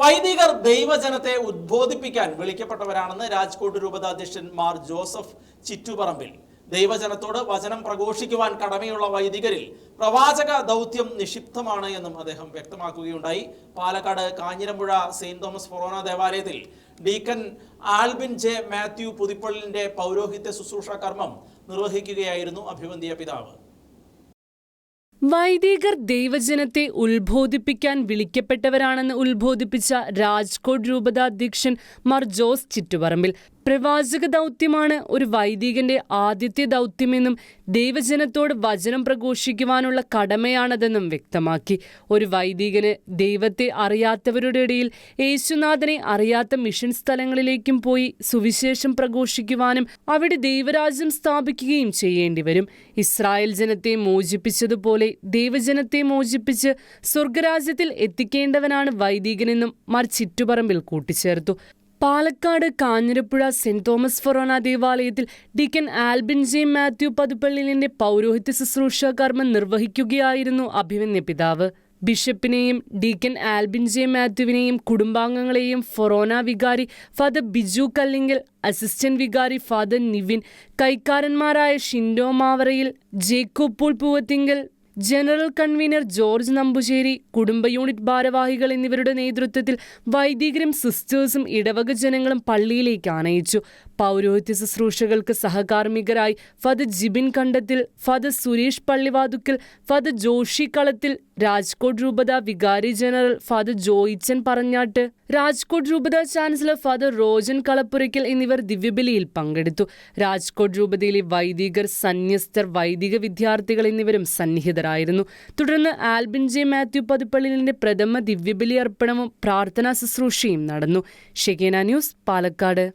വൈദികർ ദൈവജനത്തെ ഉദ്ബോധിപ്പിക്കാൻ വിളിക്കപ്പെട്ടവരാണെന്ന് രാജ്കോട്ട് രൂപതാധ്യക്ഷൻ മാർ ജോസഫ് ചിറ്റുപറമ്പിൽ. ദൈവജനത്തോട് വചനം പ്രഘോഷിക്കുവാൻ കടമയുള്ള വൈദികരിൽ പ്രവാചക ദൗത്യം നിക്ഷിപ്തമാണ് എന്നും അദ്ദേഹം വ്യക്തമാക്കുകയുണ്ടായി. Palakkad Kanjirampuzha Saint Thomas forane ദേവാലയത്തിൽ ഡീക്കൻ ആൽബിൻ ജെ മാത്യു പുതിപ്പള്ളിന്റെ പൗരോഹിത്യ ശുശ്രൂഷ കർമ്മം നിർവഹിക്കുകയായിരുന്നു അഭിവന്ദിയ പിതാവ്. വൈദികർ ദൈവജനത്തെ ഉത്ബോധിപ്പിക്കാൻ വിളിക്കപ്പെട്ടവരാണെന്ന് ഉത്ബോധിപ്പിച്ച രാജ്കോട്ട് രൂപതാധ്യക്ഷൻ മാർ ജോസ് ചിറ്റുപറമ്പിൽ. പ്രവാചക ദൗത്യമാണ് ഒരു വൈദികന്റെ ആദ്യത്തെ ദൗത്യമെന്നും ദൈവജനത്തോട് വചനം പ്രഘോഷിക്കുവാനുള്ള കടമയാണതെന്നും വ്യക്തമാക്കി. ഒരു വൈദികന് ദൈവത്തെ അറിയാത്തവരുടെ ഇടയിൽ യേശുനാഥനെ അറിയാത്ത മിഷൻ സ്ഥലങ്ങളിലേക്കും പോയി സുവിശേഷം പ്രഘോഷിക്കുവാനും അവിടെ ദൈവരാജ്യം സ്ഥാപിക്കുകയും ചെയ്യേണ്ടി വരും. ഇസ്രായേൽ ജനത്തെ മോചിപ്പിച്ചതുപോലെ ദൈവജനത്തെ മോചിപ്പിച്ച് സ്വർഗരാജ്യത്തിൽ എത്തിക്കേണ്ടവനാണ് വൈദികനെന്നും മാർ ചിറ്റുപറമ്പിൽ കൂട്ടിച്ചേർത്തു. Palakkad Kanjirappuzha Saint Thomas Forane ദേവാലയത്തിൽ ഡിക്കൻ ആൽബിൻ ജെ മാത്യു പതുപ്പള്ളിലിന്റെ പൗരോഹിത്യ ശുശ്രൂഷ കർമ്മം നിർവഹിക്കുകയായിരുന്നു അഭിമന്യ പിതാവ്. ബിഷപ്പിനെയും ഡീക്കൻ ആൽബിൻ ജെ മാത്യുവിനെയും കുടുംബാംഗങ്ങളെയും ഫൊറോന വികാരി ഫാദർ ബിജു കല്ലിങ്കൽ അസിസ്റ്റന്റ് വികാരി ഫാദർ നിവിൻ കൈക്കാരന്മാരായ Shindo Mavarayil ജേക്കോബ് Paul Poovathinkal general convener George നമ്പുശ്ശേരി കുടുംബ യൂണിറ്റ് ഭാരവാഹികൾ എന്നിവരുടെ നേതൃത്വത്തിൽ വൈദികരും സിസ്റ്റേഴ്സും ഇടവക ജനങ്ങളും പള്ളിയിലേക്ക് ആനയിച്ചു. പൗരോഹിത്യ ശുശ്രൂഷകൾക്ക് സഹകാർമികരായി ഫത് ജിബിൻ കണ്ടത്തിൽ ഫത് സുരേഷ് പള്ളിവാതുക്കൽ ഫത് ജോഷി കളത്തിൽ രാജ്കോട്ട് രൂപത വികാരി ജനറൽ ഫാദർ ജോയിച്ചൻ പറഞ്ഞാട്ട്. രാജ്കോട്ട് രൂപത ചാൻസലർ ഫാദർ റോജൻ കളപ്പുരയ്ക്കൽ എന്നിവർ ദിവ്യബലിയിൽ പങ്കെടുത്തു. രാജ്കോട്ട് രൂപതയിലെ വൈദികർ സന്യസ്തർ വൈദിക വിദ്യാർത്ഥികൾ എന്നിവരും സന്നിഹിതരായിരുന്നു. തുടർന്ന് ആൽബിൻ ജെ മാത്യു പതിപ്പള്ളിലിന്റെ പ്രഥമ ദിവ്യബലി അർപ്പണവും പ്രാർത്ഥനാ ശുശ്രൂഷയും നടന്നു. ഷെഗേന ന്യൂസ് പാലക്കാട്.